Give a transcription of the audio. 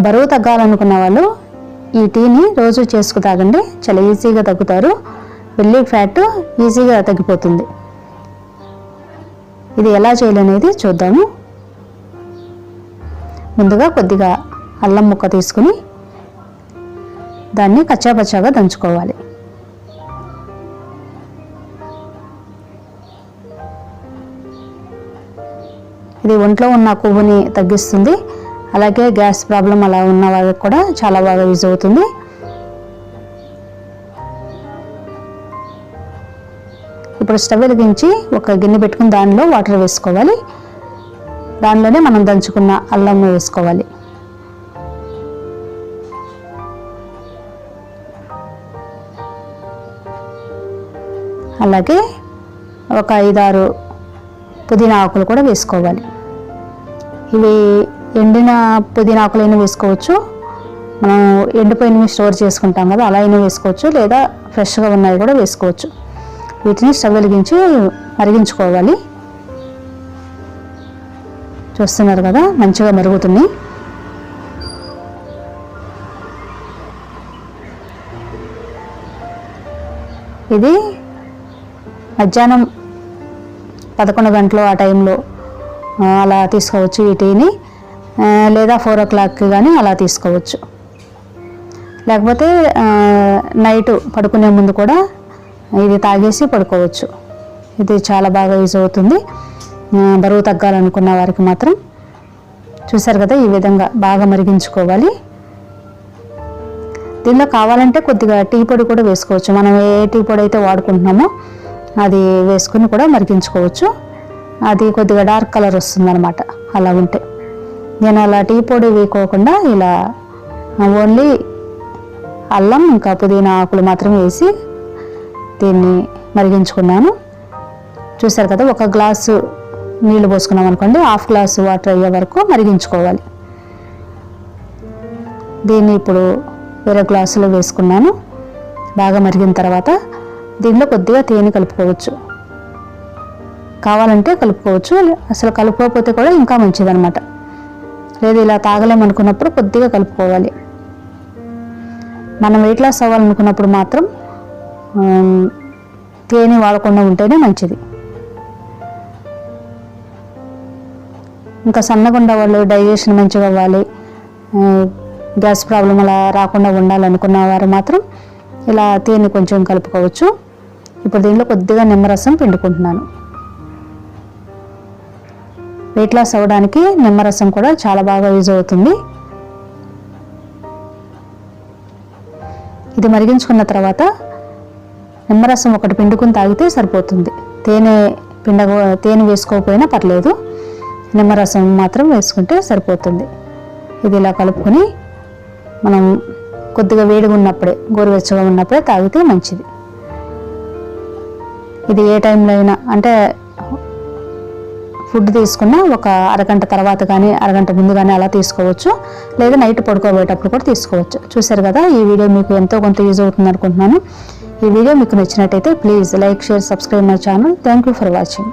బరువు తగ్గాలనుకున్న వాళ్ళు ఈ టీని రోజు చేసుకు తాగండి. చాలా ఈజీగా తగ్గుతారు. వెళ్ళి ఫ్యాట్ ఈజీగా తగ్గిపోతుంది. ఇది ఎలా చేయాలనేది చూద్దాము. ముందుగా కొద్దిగా అల్లం ముక్క తీసుకుని దాన్ని కచ్చాపచ్చాగా దంచుకోవాలి. ఇది ఒంట్లో ఉన్న కొవ్వుని తగ్గిస్తుంది. అలాగే గ్యాస్ ప్రాబ్లం అలా ఉన్న వాళ్ళకి కూడా చాలా బాగా యూజ్ అవుతుంది. ఇప్పుడు స్టవ్ వెలిగించి ఒక గిన్నె పెట్టుకుని దానిలో వాటర్ వేసుకోవాలి. దానిలోనే మనం దంచుకున్న అల్లం వేసుకోవాలి. అలాగే ఒక ఐదారు పుదీనా ఆకులు కూడా వేసుకోవాలి. ఇవి ఎండిన పుదీనా ఆకులైనా వేసుకోవచ్చు. మనం ఎండిపోయినవి స్టోర్ చేసుకుంటాం కదా అలా అయినా వేసుకోవచ్చు. లేదా ఫ్రెష్గా ఉన్నవి కూడా వేసుకోవచ్చు. వీటిని స్టవ్ వెలిగించి మరిగించుకోవాలి. చూస్తున్నారు కదా మంచిగా మరుగుతుంది ఇది మధ్యాహ్నం పదకొండు గంటలు ఆ టైంలో అలా తీసుకోవచ్చు ఈ టీని లేదా ఫోర్ ఓ క్లాక్కి కానీ అలా తీసుకోవచ్చు. లేకపోతే నైట్ పడుకునే ముందు కూడా ఇది తాగేసి పడుకోవచ్చు. ఇది చాలా బాగా యూజ్ అవుతుంది. బరువు తగ్గాలనుకున్న వారికి మాత్రం చూసారు కదా ఈ విధంగా బాగా మరిగించుకోవాలి. దీనిలో కావాలంటే కొద్దిగా టీ పొడి కూడా వేసుకోవచ్చు. మనం ఏ టీ పొడి అయితే వాడుకుంటున్నామో అది వేసుకుని కూడా మరిగించుకోవచ్చు. అది కొద్దిగా డార్క్ కలర్ వస్తుందన్నమాట. అలా ఉంటే. నేను అలా టీ పొడి వేయకోకుండా ఇలా ఓన్లీ అల్లం ఇంకా పుదీనా ఆకులు మాత్రం వేసి దీన్ని మరిగించుకున్నాను. చూసారు కదా ఒక గ్లాసు నీళ్ళు పోసుకున్నాం అనుకోండి హాఫ్ గ్లాసు వాటర్ అయ్యే వరకు మరిగించుకోవాలి. దీన్ని ఇప్పుడు వేరే గ్లాసులో వేసుకున్నాను. బాగా మరిగిన తర్వాత దీనిలో కొద్దిగా తేనె కలుపుకోవచ్చు. కావాలంటే కలుపుకోవచ్చు అసలు కలుపుకోకపోతే కూడా ఇంకా మంచిదన్నమాట. లేదు ఇలా తాగలేమనుకున్నప్పుడు కొద్దిగా కలుపుకోవాలి. మనం వెయిట్ లాస్ అవ్వాలనుకున్నప్పుడు మాత్రం తేనె వాడకుండా ఉంటేనే మంచిది. ఇంకా సన్నగా వాళ్ళు డైజెషన్ మంచిగా అవ్వాలి గ్యాస్ ప్రాబ్లం అలా రాకుండా ఉండాలనుకున్న వారు మాత్రం ఇలా తేనె కొంచెం కలుపుకోవచ్చు. ఇప్పుడు దీనిలో కొద్దిగా నిమ్మరసం పిండుకుంటున్నాను. వెయిట్ లాస్ అవ్వడానికి నిమ్మరసం కూడా చాలా బాగా యూజ్ అవుతుంది. ఇది మరిగించుకున్న తర్వాత నిమ్మరసం ఒకటి పిండుకుని తాగితే సరిపోతుంది. తేనె పిండ తేనె వేసుకోకపోయినా పర్లేదు. నిమ్మరసం మాత్రం వేసుకుంటే సరిపోతుంది. ఇది ఇలా కలుపుకొని మనం కొద్దిగా వేడిగా ఉన్నప్పుడే గోరువెచ్చగా ఉన్నప్పుడే తాగితే మంచిది. ఇది ఏ టైంలో అయినా అంటే ఫుడ్ తీసుకున్న ఒక అరగంట తర్వాత కానీ అరగంట ముందు కానీ అలా తీసుకోవచ్చు. లేదా నైట్ పడుకోబోయేటప్పుడు కూడా తీసుకోవచ్చు. చూసారు కదా ఈ వీడియో మీకు ఎంతో కొంత యూజ్ అవుతుంది అనుకుంటున్నాను. ఈ వీడియో మీకు నచ్చినట్టయితే please like share subscribe my channel. Thank you for watching.